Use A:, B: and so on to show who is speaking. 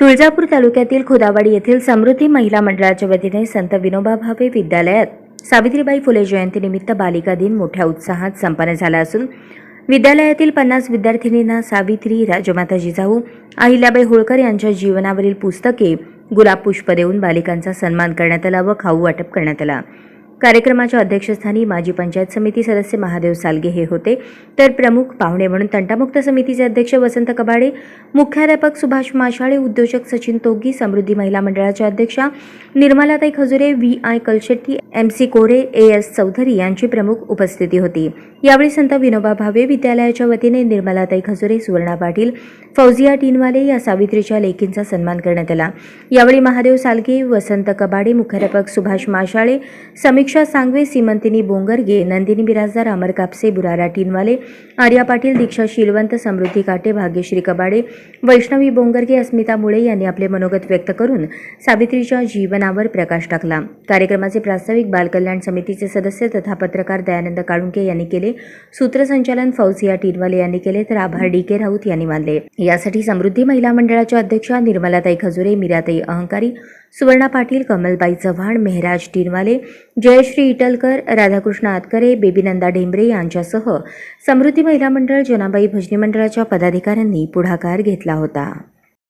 A: तुळजापूर तालुक्यातील खुदावाडी येथील समृद्धी महिला मंडळाच्या वतीने संत विनोबा भावे विद्यालयात सावित्रीबाई फुले जयंतीनिमित्त बालिका दिन मोठ्या उत्साहात संपन्न झाला असून विद्यालयातील पन्नास विद्यार्थिनींना सावित्री राजमाता जिजाऊ अहिल्याबाई होळकर यांच्या जीवनावरील पुस्तके गुलाब पुष्प देऊन बालिकांचा सन्मान करण्यात आला व खाऊ वाटप करण्यात आला. कार्यक्रमाच्या अध्यक्षस्थानी माजी पंचायत समिती सदस्य महादेव सालगे हे होते. तर प्रमुख पाहुणे म्हणून तंटामुक्त समितीचे अध्यक्ष वसंत कबाडे मुख्याध्यापक सुभाष माशाळे उद्योजक सचिन तोगी समृद्धी महिला मंडळाच्या अध्यक्षा निर्मलाताई खजुरे V I Kalshetti M C Kore A S Chaudhari यांची प्रमुख उपस्थिती होती. यावेळी संत विनोबा भावे विद्यालयाच्या वतीने निर्मलाताई खजुरे सुवर्णा पाटील फौजिया टिनवाले या सावित्रीच्या लेखींचा सन्मान करण्यात आला. यावेळी महादेव सालगे वसंत कबाडे मुख्याध्यापक सुभाष माशाळे समीक्षा सांगवे सीमंतिनी बोंगरगे नंदिनी बिराजदार अमर कापसे बुरारा टिनवाले आर्या पाटील दीक्षा शिलवंत समृद्धी काटे भाग्यश्री कबाडे वैष्णवी बोंगरगे अस्मिता मुळे यांनी आपले मनोगत व्यक्त करून सावित्रीच्या जीवनावर प्रकाश टाकला. कार्यक्रमाचे प्रास्ताविक बालकल्याण समितीचे सदस्य तथा पत्रकार दयानंद काळुंके यांनी केले. सूत्रसंचालन फौजिया टिनवाले यांनी केले तर आभार डी के राऊत यांनी मानले. यासाठी समृद्धी महिला मंडळाच्या अध्यक्षा निर्मलाताई खजुरे मीराताई अहंकारी सुवर्णा पाटील कमलबाई चव्हाण मेहराज टिनवाले जयश्री इटलकर राधाकृष्ण आतकरे बेबीनंदा ढेंबरे यांच्यासह समृद्धी महिला मंडळ जनाबाई भजनी मंडळाच्या पदाधिकाऱ्यांनी पुढाकार घेतला होता.